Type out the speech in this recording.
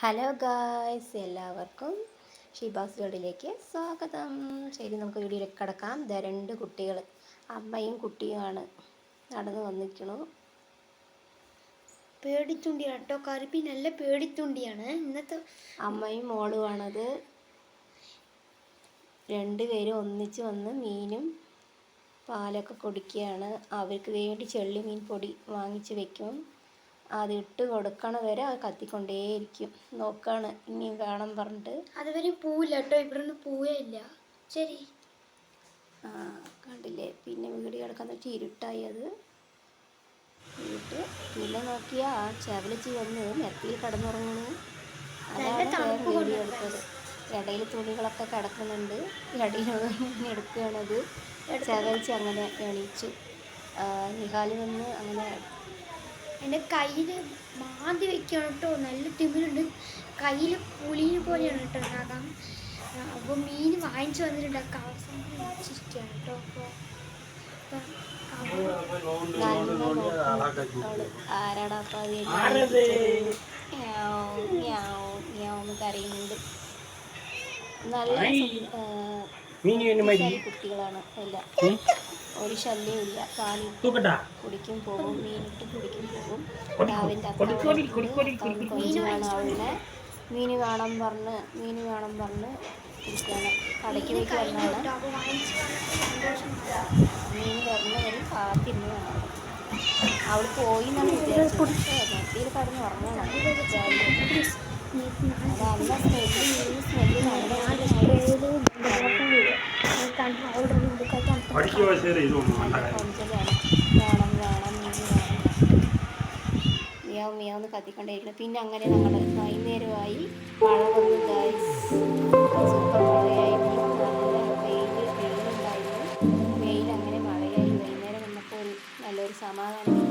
Hello guys എല്ലാവർക്കും ഷിബാസ് വേൾഡിലേക്ക് സ്വാഗതം. ശരി നമുക്ക് വീഡിയോയിലേക്ക് കിടക്കാം. ഇതാ രണ്ട് കുട്ടികൾ അമ്മയും കുട്ടിയുമാണ് നടന്നു വന്നിരിക്കണു. പേടിത്തുണ്ടിയാണ് കേട്ടോ കറുപ്പി നല്ല പേടിത്തുണ്ടിയാണ്. ഇന്നത്തെ അമ്മയും മോളുമാണത്. രണ്ടുപേരും ഒന്നിച്ച് വന്ന് മീനും പാലൊക്കെ കുടിക്കുകയാണ്. അവർക്ക് വേണ്ടി ചെള്ളി മീൻ പൊടി വാങ്ങിച്ച് വെക്കും. അത് ഇട്ട് കൊടുക്കണ വരെ അത് കത്തിക്കൊണ്ടേയിരിക്കും. നോക്കാണ് ഇനിയും വേണം പറഞ്ഞിട്ട്. അതുവരെ പൂവില്ല കേട്ടോ ഇവിടെ നിന്ന് പോവുകയില്ല ശരി. ആ കണ്ടില്ലേ? പിന്നെ വീട് കിടക്കാൻ വെച്ചാൽ ഇരുട്ടായി അത്. ഇരുട്ട്. പിന്നെ നോക്കിയാ ആ ചെവലിച്ച് വന്ന് മെത്തിയിൽ കിടന്നുറങ്ങുന്നു. അതാണ് വീഡിയോ എടുത്തത് ഇടയിൽ തുണികളൊക്കെ കിടക്കുന്നുണ്ട്. ഇടയിൽ എടുക്കുകയാണത്. ചെവലിച്ച് അങ്ങനെ എണീച്ചു. ആ, നിഹാൽ വന്ന് അങ്ങനെ എന്റെ കയ്യിൽ മാന്തി വെക്കുകയാണ് കേട്ടോ നല്ല തിമിലുണ്ട് കയ്യിൽ പുളിയിൽ പോലെയാണ് കേട്ടോ ഉണ്ടാക്കാം അപ്പോൾ മീൻ വാങ്ങിച്ചു വന്നിട്ടുണ്ട്. അവസാനം വെച്ചിരിക്കുകയാണ് കേട്ടോ അപ്പോൾ ആരാടാ കരയുന്നുണ്ട് നല്ല കുട്ടികളാണ്. എല്ലാം. ഒരു ശല്യമില്ല ഇല്ല. പാലിൽ കുടിക്കും പോകും. മീനിട്ട് കുടിക്കും പോകും. രാവിലെ കൊഞ്ച് വേണം അവളിനെ മീൻ കാണാൻ പറഞ്ഞ് മീൻ കാണാൻ പറഞ്ഞ് ഇരിക്കുകയാണ്. കടയ്ക്ക് പോയി വാങ്ങിച്ചു മീൻ വരുന്നവരും കാത്തിരുന്ന് കാണാം അവൾ പോയി എന്നാണ് വിചാരിച്ചത്. കടന്ന് ഉറങ്ങണം. അതാണ് സ്മെല്ല് മീൻ സ്മെല്ല് അത്യാവശ്യം ഇത് മിയാവ് മിയാവെന്ന് കത്തിക്കൊണ്ടേയിരിക്കണം പിന്നെ അങ്ങനെ ഞങ്ങൾ വൈകുന്നേരമായി മഴ വന്നു സൂപ്പർ മഴയായി. വെയിൽ വെയിലുണ്ടായിരുന്നു. വെയിൽ അങ്ങനെ മഴയായി. വൈകുന്നേരം വന്നപ്പോൾ നല്ലൊരു സമാധാനം